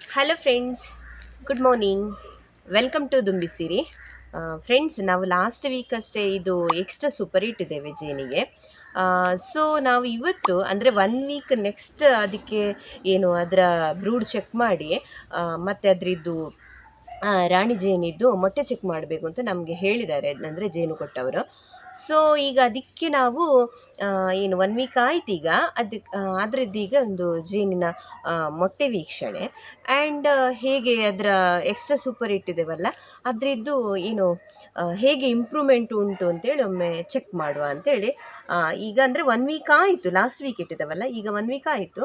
Hello friends good morning welcome to ದುಂಬಿಸಿರಿ friends ನಾವು last week ಅಷ್ಟೇ ಇದು ಎಕ್ಸ್ಟ್ರಾ ಸೂಪರ್ ಇಟ್ಟಿದೆ ವಿಜಯನಿಗೆ. ಸೊ ನಾವು ಇವತ್ತು, ಅಂದರೆ ಒನ್ ವೀಕ್ ನೆಕ್ಸ್ಟ್ ಅದಕ್ಕೆ ಏನು ಅದರ ಬ್ರೂಡ್ ಚೆಕ್ ಮಾಡಿ ಮತ್ತು ಮತ್ತೆ ಅದರದ್ದು ರಾಣಿ ಜೇನಿದ್ದು ಮೊಟ್ಟೆ ಚೆಕ್ ಮಾಡಬೇಕು ಅಂತ ನಮಗೆ ಹೇಳಿದ್ದಾರೆ, ಅಂದರೆ ಜೇನು ಕೊಟ್ಟವರು ಸೊ ಈಗ ಅದಕ್ಕೆ ನಾವು ಏನು ಒನ್ ವೀಕ್ ಆಯ್ತು ಈಗ ಅದಕ್ಕೆ ಅದರದ್ದು ಈಗ ಒಂದು ಜೇನಿನ ಮೊಟ್ಟೆ ವೀಕ್ಷಣೆ. ಆ್ಯಂಡ್ ಹೇಗೆ ಅದರ ಎಕ್ಸ್ಟ್ರಾ ಸೂಪರ್ ಇಟ್ಟಿದ್ದೇವಲ್ಲ ಅದರದ್ದು ಏನು ಹೇಗೆ ಇಂಪ್ರೂವ್ಮೆಂಟ್ ಉಂಟು ಅಂತೇಳಿ ಒಮ್ಮೆ ಚೆಕ್ ಮಾಡುವ ಅಂತೇಳಿ. ಈಗ ಅಂದರೆ ಒನ್ ವೀಕ್ ಆಯಿತು ಲಾಸ್ಟ್ ವೀಕ್ ಇಟ್ಟಿದ್ದೇವಲ್ಲ ಈಗ ಒನ್ ವೀಕ್ ಆಯಿತು.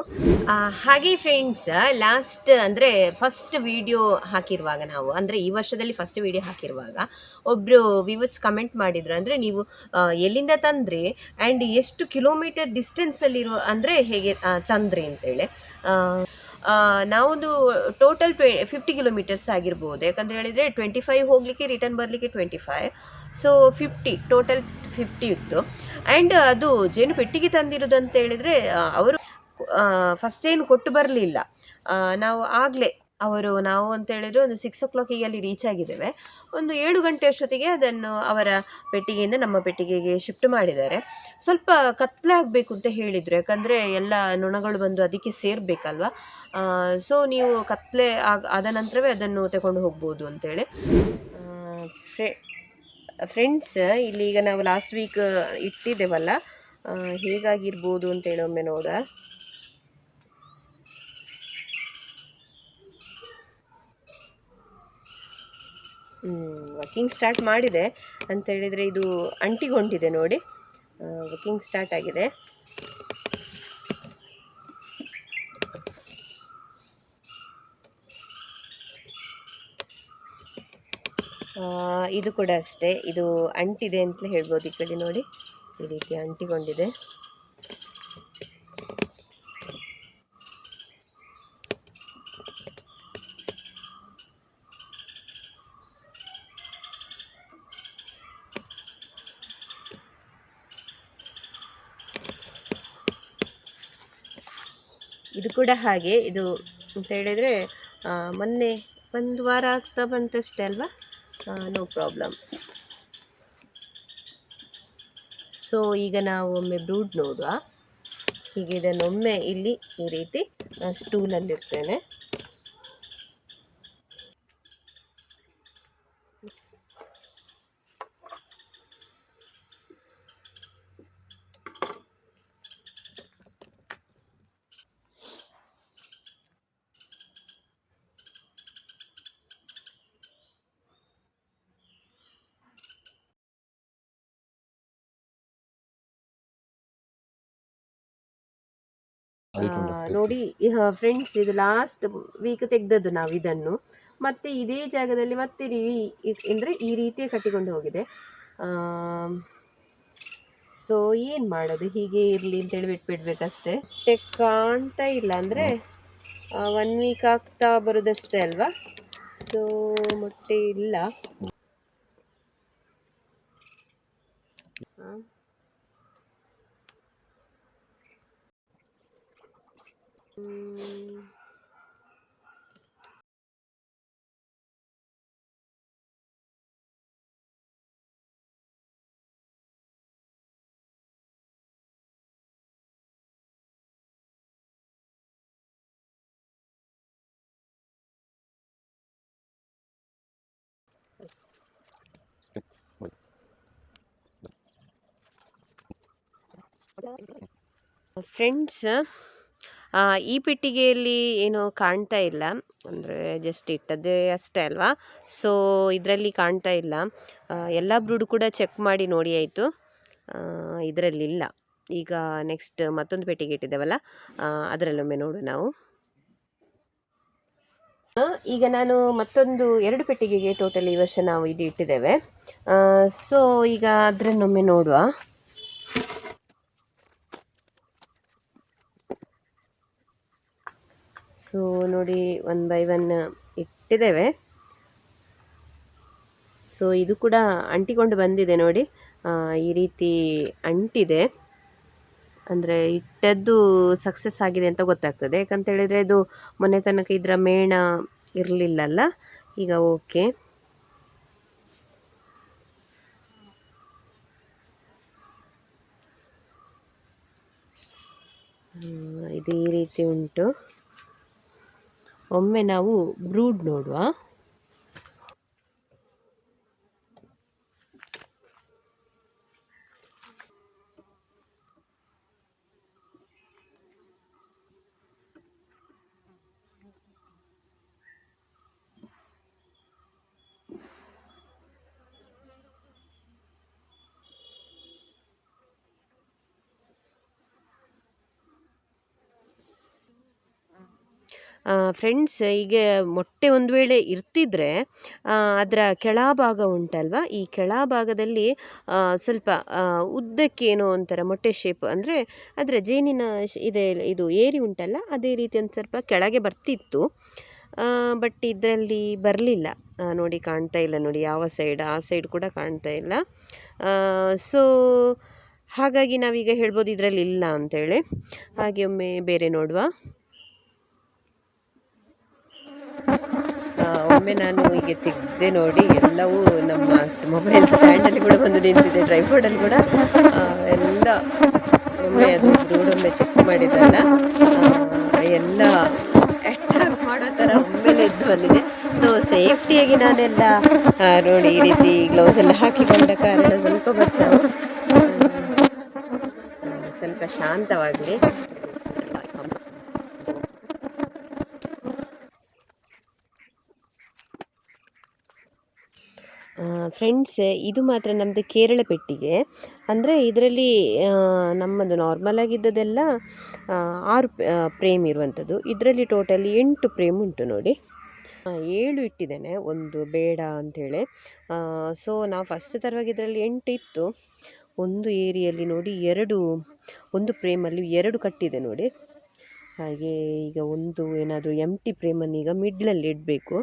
ಹಾಗೆ ಫ್ರೆಂಡ್ಸ್ ಲಾಸ್ಟ್ ಅಂದರೆ ಫಸ್ಟ್ ವಿಡಿಯೋ ಹಾಕಿರುವಾಗ ನಾವು, ಅಂದರೆ ಈ ವರ್ಷದಲ್ಲಿ ಫಸ್ಟ್ ವಿಡಿಯೋ ಹಾಕಿರುವಾಗ ಒಬ್ಬರು ವಿವರ್ಸ್ ಕಮೆಂಟ್ ಮಾಡಿದ್ರು ಅಂದರೆ ನೀವು ಎಲ್ಲಿಂದ ತಂದ್ರಿ? ಆ್ಯಂಡ್ ಎಷ್ಟು ಕಿಲೋಮೀಟರ್ ಡಿಸ್ಟೆನ್ಸಲ್ಲಿರೋ ಅಂದರೆ ಹೇಗೆ ತಂದರೆ ಅಂತೇಳಿ ನಾವೊಂದು ಟೋಟಲ್ ಟ್ವೆ ಫಿಫ್ಟಿ ಕಿಲೋಮೀಟರ್ಸ್ ಆಗಿರ್ಬೋದು. ಯಾಕಂದರೆ ಹೇಳಿದರೆ ಟ್ವೆಂಟಿ ಫೈವ್ ಹೋಗಲಿಕ್ಕೆ ರಿಟರ್ನ್ ಬರಲಿಕ್ಕೆ twenty five so fifty total fifty ಇತ್ತು. ಆ್ಯಂಡ್ ಅದು ಜೇನು ಪೆಟ್ಟಿಗೆ ತಂದಿರೋದು ಅಂತ ಹೇಳಿದರೆ ಅವರು ಫಸ್ಟ್ ಏನು ಕೊಟ್ಟು ಬರಲಿಲ್ಲ. ನಾವು ಆಗಲೇ, ಅವರು, ನಾವು ಅಂತ ಹೇಳಿದ್ರೆ ಒಂದು ಸಿಕ್ಸ್ ಓ ಕ್ಲಾಕಿಗೆ ಅಲ್ಲಿ ರೀಚ್ ಆಗಿದ್ದೇವೆ. ಒಂದು ಏಳು ಗಂಟೆ ಅಷ್ಟೊತ್ತಿಗೆ ಅದನ್ನು ಅವರ ಪೆಟ್ಟಿಗೆಯಿಂದ ನಮ್ಮ ಪೆಟ್ಟಿಗೆಗೆ ಶಿಫ್ಟ್ ಮಾಡಿದ್ದಾರೆ. ಸ್ವಲ್ಪ ಕತ್ತಲೆ ಆಗಬೇಕು ಅಂತ ಹೇಳಿದರು. ಯಾಕಂದರೆ ಎಲ್ಲ ನೊಣಗಳು ಬಂದು ಅದಕ್ಕೆ ಸೇರಬೇಕಲ್ವ? ಸೊ ನೀವು ಕತ್ತಲೆ ಆಗ, ಆದ ನಂತರವೇ ಅದನ್ನು ತಗೊಂಡು ಹೋಗ್ಬೋದು ಅಂತೇಳಿ ಫ್ರೆ ಫ್ರೆಂಡ್ಸ್ ಇಲ್ಲಿ ಈಗ ನಾವು ಲಾಸ್ಟ್ ವೀಕ್ ಇಟ್ಟಿದ್ದೇವಲ್ಲ? ಹೇಗಾಗಿರ್ಬೋದು ಅಂತೇಳಿ ಒಮ್ಮೆ ನೋಡ ವರ್ಕಿಂಗ್ ಸ್ಟಾರ್ಟ್ ಮಾಡಿದೆ ಅಂತ ಹೇಳಿದರೆ ಇದು ಅಂಟಿಕೊಂಡಿದೆ ನೋಡಿ. ವರ್ಕಿಂಗ್ ಸ್ಟಾರ್ಟ್ ಆಗಿದೆ. ಇದು ಕೂಡ ಅಷ್ಟೇ. ಇದು ಅಂಟಿದೆ ಅಂತಲೇ ಹೇಳ್ಬೋದು ಈ ಕಡೆ ನೋಡಿ. ಈ ರೀತಿ ಅಂಟಿಕೊಂಡಿದೆ ಕೂಡ ಹಾಗೆ. ಇದು ಅಂತ ಹೇಳಿದರೆ ಮೊನ್ನೆ ಒಂದು ವಾರ ಆಗ್ತಾ ಬಂತಷ್ಟೇ ಅಲ್ವಾ? ನೋ ಪ್ರಾಬ್ಲಮ್ ಸೊ ಈಗ ನಾವು ಒಮ್ಮೆ ಬ್ರೂಡ್ ನೋಡುವ. ಹೀಗೆ ಇದನ್ನೊಮ್ಮೆ ಇಲ್ಲಿ ಈ ರೀತಿ ಸ್ಟೂಲಲ್ಲಿರ್ತೇನೆ ನೋಡಿ ಫ್ರೆಂಡ್ಸ್ ಇದು ಲಾಸ್ಟ್ ವೀಕ್ ತೆಗೆದದ್ದು ನಾವು ಇದನ್ನು. ಮತ್ತೆ ಇದೇ ಜಾಗದಲ್ಲಿ ಮತ್ತೆ ರೀ- ಅಂದ್ರೆ ಈ ರೀತಿಯೇ ಕಟ್ಟಿಕೊಂಡು ಹೋಗಿದೆ. ಸೊ ಏನು ಮಾಡೋದು? ಹೀಗೆ ಇರಲಿ ಅಂತೇಳಿ ಬಿಟ್ಬಿಡ್ಬೇಕಷ್ಟೇ. ಟೆಕ್ ಕಾಣ್ತಾ ಇಲ್ಲ ಅಂದರೆ ಒನ್ ವೀಕ್ ಆಗ್ತಾ ಬರೋದಷ್ಟೇ ಅಲ್ವಾ? ಸೊ ಮೊಟ್ಟೆ ಇಲ್ಲ ಆ. ಹ್ಮ್. ಫ್ರೆಂಡ್ಸ್ ಆ, ಈ ಪೆಟ್ಟಿಗೆಯಲ್ಲಿ ಏನು ಕಾಣ್ತಾ ಇಲ್ಲ. ಅಂದರೆ ಜಸ್ಟ್ ಇಟ್ಟದ್ದೇ ಅಷ್ಟೇ ಅಲ್ವಾ? ಸೊ ಇದರಲ್ಲಿ ಕಾಣ್ತಾ ಇಲ್ಲ. ಎಲ್ಲ ಬ್ರೂಡ್ ಕೂಡ ಚೆಕ್ ಮಾಡಿ ನೋಡಿ ಆಯಿತು. ಇದರಲ್ಲಿಲ್ಲ. ಈಗ ನೆಕ್ಸ್ಟ್ ಮತ್ತೊಂದು ಪೆಟ್ಟಿಗೆ ಇಟ್ಟಿದ್ದೇವಲ್ಲ ಅದರಲ್ಲೊಮ್ಮೆ ನೋಡು ನಾವು. ಈಗ ನಾನು ಮತ್ತೊಂದು ಎರಡು ಪೆಟ್ಟಿಗೆಗೆ ಟೋಟಲ್ ಈ ವರ್ಷ ನಾವು ಇದು ಇಟ್ಟಿದ್ದೇವೆ. ಸೊ ಈಗ ಅದರನ್ನೊಮ್ಮೆ ನೋಡುವ. ಸೊ ನೋಡಿ ಒನ್ ಬೈ ಒನ್ ಇಟ್ಟಿದ್ದೇವೆ. ಸೊ ಇದು ಕೂಡ ಅಂಟಿಕೊಂಡು ಬಂದಿದೆ ನೋಡಿ. ಈ ರೀತಿ ಅಂಟಿದೆ. ಅಂದರೆ ಇಟ್ಟದ್ದು ಸಕ್ಸಸ್ ಆಗಿದೆ ಅಂತ ಗೊತ್ತಾಗ್ತದೆ. ಯಾಕಂತ ಹೇಳಿದರೆ ಇದು ಮೊನ್ನೆ ತನಕ ಇದರ ಮೇಣ ಇರಲಿಲ್ಲಲ್ಲ. ಈಗ ಓಕೆ ಇದು ಈ ರೀತಿ ಉಂಟು. ಒಮ್ಮೆ ನಾವು ಬ್ರೂಡ್ ನೋಡುವ. ಫ್ರೆಂಡ್ಸ್ ಈಗ ಮೊಟ್ಟೆ ಒಂದು ವೇಳೆ ಇರ್ತಿದ್ರೆ ಅದರ ಕೆಳಭಾಗ ಉಂಟಲ್ವ? ಈ ಕೆಳಭಾಗದಲ್ಲಿ ಸ್ವಲ್ಪ ಉದ್ದಕ್ಕೇನೋ ಒಂಥರ ಮೊಟ್ಟೆ ಶೇಪ್ ಅಂದರೆ ಅದರ ಜೇನಿನ ಇದೆ, ಇದು ಏರಿ ಉಂಟಲ್ಲ, ಅದೇ ರೀತಿ ಒಂದು ಸ್ವಲ್ಪ ಕೆಳಗೆ ಬರ್ತಿತ್ತು. ಬಟ್ ಇದರಲ್ಲಿ ಬರಲಿಲ್ಲ. ನೋಡಿ ಕಾಣ್ತಾ ಇಲ್ಲ, ನೋಡಿ ಯಾವ ಸೈಡ್ ಆ ಸೈಡ್ ಕೂಡ ಕಾಣ್ತಾ ಇಲ್ಲ. ಸೊ ಹಾಗಾಗಿ ನಾವೀಗ ಹೇಳ್ಬೋದು ಇದರಲ್ಲಿ ಇಲ್ಲ ಅಂತೇಳಿ. ಹಾಗೆ ಒಮ್ಮೆ ಬೇರೆ ನೋಡುವ. ಒಮ್ಮೆ ನಾನು ಹೀಗೆ ತೆಗೆದೆ ನೋಡಿ ಎಲ್ಲವೂ ನಮ್ಮ ಮೊಬೈಲ್ ಸ್ಟ್ಯಾಂಡಲ್ಲಿ ಕೂಡ ಬಂದು ನಿಂತಿದೆ ಟ್ರೈಪೋರ್ಡಲ್ಲಿ ಕೂಡ. ಎಲ್ಲ ಒಮ್ಮೆ ಅದು ಒಮ್ಮೆ ಚೆಕ್ ಮಾಡಿದ್ದಲ್ಲ ಎಲ್ಲ ಅಟ್ಯಾಕ್ ಮಾಡೋ ಥರ ಒಮ್ಮೆಲೆ ಎದ್ದು ಬಂದಿದೆ. ಸೊ ಸೇಫ್ಟಿಯಾಗಿ ನಾನೆಲ್ಲ ನೋಡಿ ಈ ರೀತಿ ಗ್ಲೌಸ್ ಎಲ್ಲ ಹಾಕಿಕೊಂಡ ಕಾರಣ ಸ್ವಲ್ಪ ಬಚ್ಚ ಸ್ವಲ್ಪ ಶಾಂತವಾಗಲಿ. ಫ್ರೆಂಡ್ಸ್ ಇದು ಮಾತ್ರ ನಮ್ಮದು ಕೇರಳ ಪೆಟ್ಟಿಗೆ. ಅಂದರೆ ಇದರಲ್ಲಿ ನಮ್ಮದು ನಾರ್ಮಲ್ ಆಗಿದ್ದದೆಲ್ಲ ಆ, ಆರು ಪ್ರೇಮ್ ಇರುವಂಥದ್ದು ಇದರಲ್ಲಿ ಟೋಟಲಿ ಎಂಟು ಪ್ರೇಮ್ ಉಂಟು ನೋಡಿ. ಏಳು ಇಟ್ಟಿದ್ದೇನೆ ಒಂದು ಬೇಡ ಅಂಥೇಳಿ ಸೊ ನಾವು ಫಸ್ಟ್ ತರುವಾಗ ಇದರಲ್ಲಿ ಎಂಟು ಇತ್ತು. ಒಂದು ಏರಿಯಲ್ಲಿ ನೋಡಿ ಎರಡು ಒಂದು ಪ್ರೇಮಲ್ಲಿ ಎರಡು ಕಟ್ಟಿದೆ ನೋಡಿ. ಹಾಗೆ ಈಗ ಒಂದು ಏನಾದರೂ ಎಂ ಟಿ ಫ್ರೇಮನ್ನು ಈಗ ಮಿಡ್ಲಲ್ಲಿ ಇಡಬೇಕು.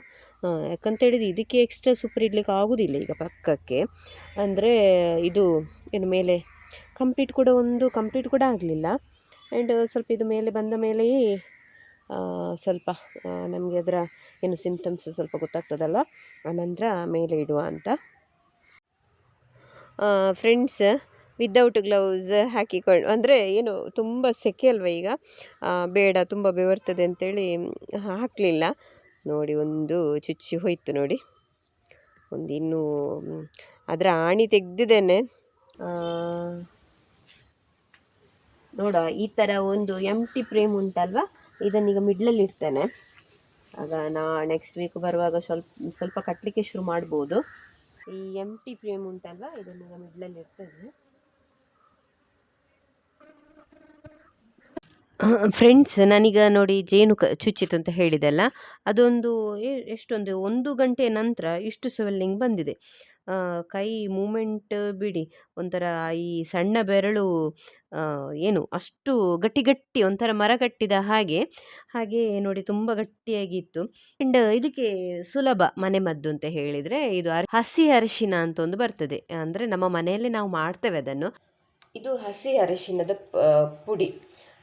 ಯಾಕಂತೇಳಿದ್ರೆ ಇದಕ್ಕೆ ಎಕ್ಸ್ಟ್ರಾ ಸೂಪರ್ ಇಡಲಿಕ್ಕೆ ಆಗೋದಿಲ್ಲ ಈಗ ಪಕ್ಕಕ್ಕೆ. ಅಂದರೆ ಇದು ಏನು ಮೇಲೆ ಕಂಪ್ಲೀಟ್ ಕೂಡ ಒಂದು ಕಂಪ್ಲೀಟ್ ಕೂಡ ಆಗಲಿಲ್ಲ. ಆ್ಯಂಡ್ ಸ್ವಲ್ಪ ಇದು ಮೇಲೆ ಬಂದ ಮೇಲೆಯೇ ಸ್ವಲ್ಪ ನಮಗೆ ಅದರ ಏನು ಸಿಂಪ್ಟಮ್ಸ್ ಸ್ವಲ್ಪ ಗೊತ್ತಾಗ್ತದಲ್ಲ ಆನಂತರ ಮೇಲೆ ಇಡುವ ಅಂತ. ಫ್ರೆಂಡ್ಸ್ ವಿದೌಟ್ ಗ್ಲೌಸ್ ಹಾಕಿಕೊಂಡು ಅಂದರೆ ಏನು ತುಂಬ ಸೆಕೆ ಅಲ್ವ ಈಗ? ಬೇಡ, ತುಂಬ ಬೆವರ್ತದೆ ಅಂತೇಳಿ ಹಾಕಲಿಲ್ಲ. ನೋಡಿ, ಒಂದು ಚುಚ್ಚಿ ಹೋಯಿತು ನೋಡಿ. ಒಂದು ಇನ್ನೂ ಅದರ ಆಣಿ ತೆಗೆದಿದ್ದೇನೆ. ನೋಡ, ಈ ಥರ ಒಂದು ಎಂ ಟಿ ಫ್ರೇಮ್ ಉಂಟಲ್ವಾ ಇದನ್ನೀಗ ಮಿಡ್ಲಲ್ಲಿ ಇಡ್ತೇನೆ. ಆಗ ನಾ ನೆಕ್ಸ್ಟ್ ವೀಕ್ ಬರುವಾಗ ಸ್ವಲ್ಪ ಸ್ವಲ್ಪ ಕಟ್ಟಲಿಕ್ಕೆ ಶುರು ಮಾಡ್ಬೋದು. ಈ ಎಂ ಟಿ ಫ್ರೇಮ್ ಉಂಟಲ್ವಾ ಇದನ್ನೀಗ ಮಿಡ್ಲಲ್ಲಿ ಇರ್ತೇನೆ ಫ್ರೆಂಡ್ಸ್ ನಾನೀಗ ನೋಡಿ ಜೇನು ಕ ಚುಚ್ಚಿತು ಅಂತ ಹೇಳಿದೆಲ್ಲ. ಅದೊಂದು ಎಷ್ಟೊಂದು, ಒಂದು ಗಂಟೆ ನಂತರ ಇಷ್ಟು ಸ್ವೆಲ್ಲಿಂಗ್ ಬಂದಿದೆ. ಕೈ ಮೂಮೆಂಟ್ ಬಿಡಿ, ಒಂಥರ ಈ ಸಣ್ಣ ಬೆರಳು ಏನು, ಅಷ್ಟು ಗಟ್ಟಿ ಗಟ್ಟಿ ಒಂಥರ ಮರ ಕಟ್ಟಿದ ಹಾಗೆ ಹಾಗೆ ನೋಡಿ ತುಂಬ ಗಟ್ಟಿಯಾಗಿತ್ತು. ಆ್ಯಂಡ್ ಇದಕ್ಕೆ ಸುಲಭ ಮನೆಮದ್ದು ಅಂತ ಹೇಳಿದರೆ ಇದು ಹಸಿ ಅರಿಶಿನ ಅಂತ ಒಂದು ಬರ್ತದೆ. ಅಂದರೆ ನಮ್ಮ ಮನೆಯಲ್ಲೇ ನಾವು ಮಾಡ್ತೇವೆ ಅದನ್ನು. ಇದು ಹಸಿ ಅರಿಶಿನದ ಪುಡಿ.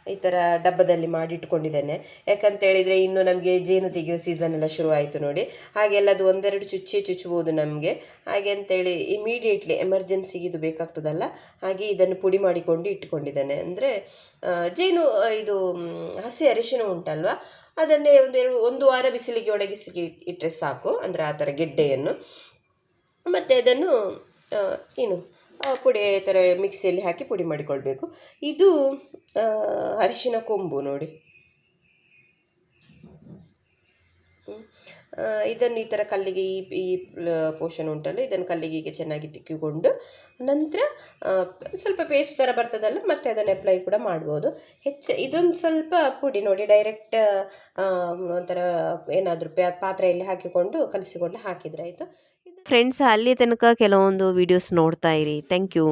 ಈ ಥರ ಡಬ್ಬದಲ್ಲಿ ಮಾಡಿ ಇಟ್ಕೊಂಡಿದ್ದೇನೆ ಯಾಕಂತ ಹೇಳಿದರೆ ಇನ್ನು ನಮಗೆ ಜೇನು ತೆಗೆಯುವ ಸೀಸನ್ ಎಲ್ಲ ಶುರು ಆಯಿತು ನೋಡಿ. ಹಾಗೆಲ್ಲ ಅದು ಒಂದೆರಡು ಚುಚ್ಚಿ ಚುಚ್ಚಬಹುದು ನಮಗೆ. ಹಾಗೆ ಅಂತೇಳಿ ಇಮಿಡಿಯೇಟ್ಲಿ ಎಮರ್ಜೆನ್ಸಿಗೆ ಇದು ಬೇಕಾಗ್ತದಲ್ಲ, ಹಾಗೆ ಇದನ್ನು ಪುಡಿ ಮಾಡಿಕೊಂಡು ಇಟ್ಕೊಂಡಿದ್ದೇನೆ. ಅಂದರೆ ಜೇನು ಇದು ಹಸಿ ಅರಿಶಿನ ಉಂಟಲ್ವಾ? ಅದನ್ನೇ ಒಂದೆರಡು ಒಂದು ವಾರ ಬಿಸಿಲಿಗೆ ಒಣಗಿಸಿ ಇಟ್- ಇಟ್ಟರೆ ಸಾಕು. ಅಂದರೆ ಆ ಥರ ಗೆಡ್ಡೆಯನ್ನು. ಮತ್ತು ಅದನ್ನು ಏನು ಪುಡಿ ಥರ ಮಿಕ್ಸಿಯಲ್ಲಿ ಹಾಕಿ ಪುಡಿ ಮಾಡಿಕೊಳ್ಬೇಕು. ಇದು ಅರಿಶಿನ ಕೊಂಬು ನೋಡಿ. ಇದನ್ನು ಈ ಥರ ಕಲ್ಲಿಗೆ ಈ ಈ ಪೋಷನ್ ಉಂಟಲ್ಲ, ಇದನ್ನು ಕಲ್ಲಿಗೆ ಹೀಗೆ ಚೆನ್ನಾಗಿ ತಿಕ್ಕಿಕೊಂಡು ನಂತರ ಸ್ವಲ್ಪ ಪೇಸ್ಟ್ ಥರ ಬರ್ತದಲ್ಲ, ಮತ್ತೆ ಅದನ್ನು ಅಪ್ಲೈ ಕೂಡ ಮಾಡ್ಬೋದು. ಹೆಚ್ಚು, ಇದೊಂದು ಸ್ವಲ್ಪ ಪುಡಿ ನೋಡಿ ಡೈರೆಕ್ಟ್ ಒಂಥರ ಏನಾದರೂ ಪಾತ್ರೆಯಲ್ಲಿ ಹಾಕಿಕೊಂಡು ಕಲಿಸಿಕೊಂಡು ಹಾಕಿದ್ರೆ ಆಯಿತು. ಫ್ರೆಂಡ್ಸ್ ಅಲ್ಲಿ ತನಕ ಕೆಲವೊಂದು ವಿಡಿಯೋಸ್ ನೋಡ್ತಾ ಇರಿ. Thank you